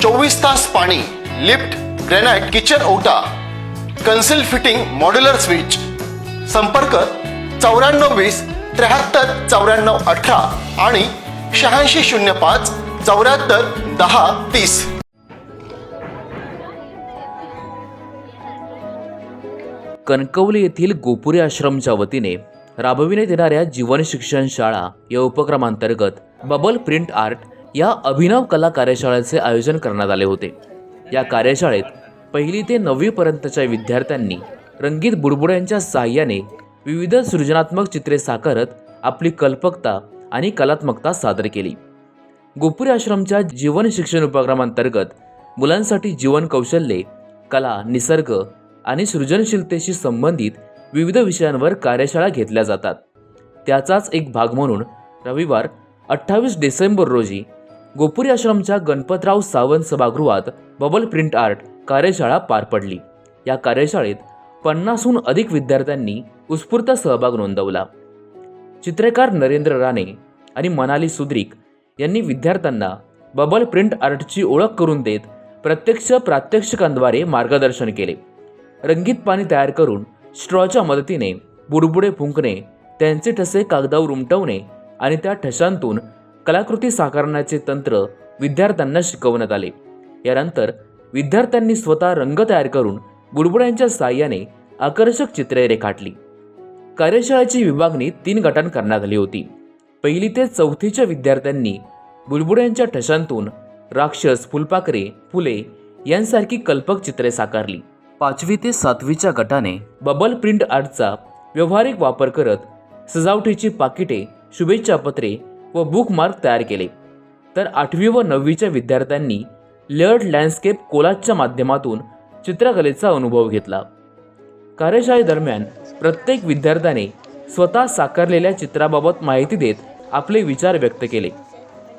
चोवीस तास पाणी लिफ्ट ग्रेनाइट किचन ओटा कन्सिल फिटिंग मॉड्युलर स्विच. संपर्क चौऱ्याण्णव वीस त्र्याहत्तर चौऱ्याण्णव अठरा आणि शहाऐंशी शून्य पाच चौऱ्याहत्तर दहा तीस. कणकवली येथील गोपुरी आश्रमच्या वतीने राबविण्यात येणाऱ्या जीवन शिक्षण शाळा या उपक्रमांतर्गत बबल प्रिंट आर्ट या अभिनव कला कार्यशाळेचे आयोजन करण्यात आले होते. या कार्यशाळेत पहिली ते नववीपर्यंतच्या विद्यार्थ्यांनी रंगीत बुडबुड्यांच्या सहाय्याने विविध सृजनात्मक चित्रे साकारत आपली कल्पकता आणि कलात्मकता सादर केली. गोपुरी आश्रमच्या जीवन शिक्षण उपक्रमांतर्गत मुलांसाठी जीवन कौशल्ये कला निसर्ग आणि सृजनशीलतेशी संबंधित विविध विषयांवर कार्यशाळा घेतल्या जातात. त्याचाच एक भाग म्हणून रविवार अठ्ठावीस डिसेंबर रोजी गोपुरी आश्रमच्या गणपतराव सावंत सभागृहात बबल प्रिंट आर्ट कार्यशाळा पार पडली. या कार्यशाळेत पन्नासहून अधिक विद्यार्थ्यांनी उत्स्फूर्त सहभाग नोंदवला. चित्रकार नरेंद्र राणे आणि मनाली सुद्रिक यांनी विद्यार्थ्यांना बबल प्रिंट आर्टची ओळख करून देत प्रत्यक्ष प्रात्यक्षिकांद्वारे मार्गदर्शन केले. रंगीत पाणी तयार करून स्ट्रॉच्या मदतीने बुडबुडे फुंकणे त्यांचे ठसे कागदावर उमटवणे आणि त्या ठशांतून कलाकृती साकारण्याचे तंत्र विद्यार्थ्यांना शिकवण्यात आले. यानंतर विद्यार्थ्यांनी स्वतः रंग तयार करून बुडबुड्यांच्या साहाय्याने आकर्षक चित्रे रेखाटली कार्यशाळेची विभागणी तीन गटांत करण्यात आली होती. पहिली ते चौथीच्या विद्यार्थ्यांनी बुलबुड्यांच्या ठशांतून राक्षस फुलपाखरे फुले यांसारखी कल्पक चित्रे साकारली. पाचवी ते सातवीच्या गटाने बबल प्रिंट आर्टचा व्यावहारिक वापर करत सजावटीची पाकिटे शुभेच्छा पत्रे व बुकमार्क तयार केले. तर आठवी व नववीच्या विद्यार्थ्यांनी लेअर्ड लँडस्केप कोलाजच्या माध्यमातून चित्रकलेचा अनुभव घेतला. कार्यशाळेदरम्यान प्रत्येक विद्यार्थ्याने स्वतः साकारलेल्या चित्राबाबत माहिती देत आपले विचार व्यक्त केले.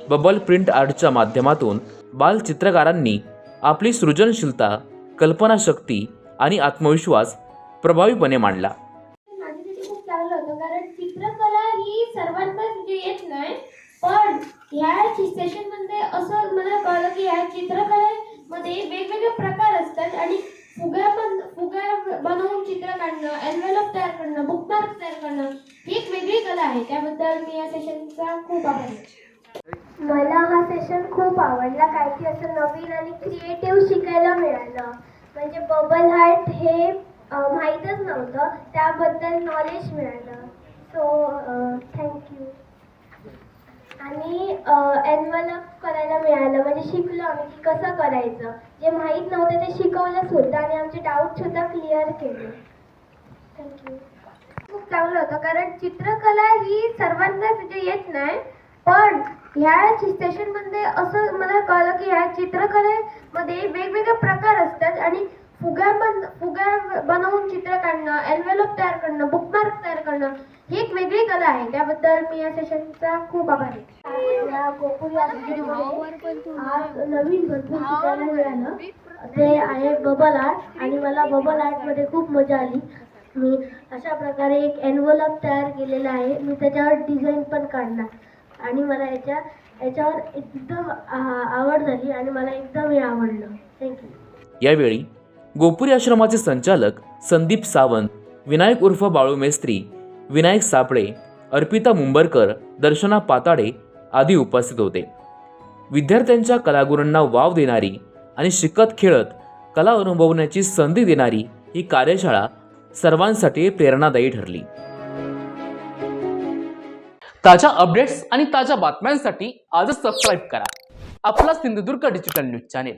बबल प्रिंट आर्टच्या माध्यमातून बालचित्रकारांनी आपली सृजनशीलता कल्पनाशक्ती आणि आत्मविश्वास प्रभावीपणे मांडला. चित्रकला ही सर्वांनाच म्हणजे येत नाही. पण ह्या सेशनमध्ये असं मला कळलं की ह्या चित्रकलेमध्ये वेगवेगळे प्रकार असतात आणि फुग्या पण फुग्या बनवून चित्र काढणं एनवेलप तयार करणं बुकमार्क तयार करणं ही एक वेगळी कला आहे. त्याबद्दल मी या सेशनचा खूप आभारी मला हा सेशन खूप आवडला काय की असं नवीन आणि क्रिएटिव्ह शिकायला मिळालं. म्हणजे बबल आर्ट हे माहीतच नव्हतं. त्याबद्दल नॉलेज मिळालं. सो थँक्यू uh, आणि uh, एनवलप करायला मिळालं. म्हणजे शिकलो आम्ही की कसं करायचं. जे माहीत नव्हतं ते शिकवलं सुद्धा आणि आमचे डाऊट सुद्धा क्लिअर केले. थँक्यू खूप चांगलं होतं. कारण चित्रकला ही सर्वांनाच म्हणजे येत नाही. पण ह्या सेशनमध्ये असं मला कळलं की ह्या चित्रकलेमध्ये वेगवेगळे प्रकार असतात आणि फुग्या पण फुग्या बनवून चित्र काढणं एनवेलोप तयार करणं बुकमार्क तयार करणं ही एक वेगळी कला आहे. त्याबद्दल मी या सेशनचा खूप आभारी आहे. आज नवीन भरपूर शिकायला मिळालं. ते आहे बबल आर्ट आणि मला बबल आर्टमध्ये खूप मजा आली. मी अशा प्रकारे एक एनवलप तयार केलेला आहे. मी त्याच्यावर डिझाईन पण काढणार. आणि मला याच्या याच्यावर एकदम आवड झाली आणि मला एकदम हे आवडलं. थँक्यू यावेळी गोपुरी आश्रमाचे संचालक संदीप सावंत विनायक उर्फ बाळू मेस्त्री विनायक सापळे अर्पिता मुंबरकर दर्शना पाताडे आदी उपस्थित होते. विद्यार्थ्यांच्या कलागुरूंना वाव देणारी आणि शिकत खेळत कला अनुभवण्याची संधी देणारी ही कार्यशाळा सर्वांसाठी प्रेरणादायी ठरली. ताज्या अपडेट्स आणि ताज्या बातम्यांसाठी आजच सबस्क्राईब करा. आपला Sindhudurg digital news channel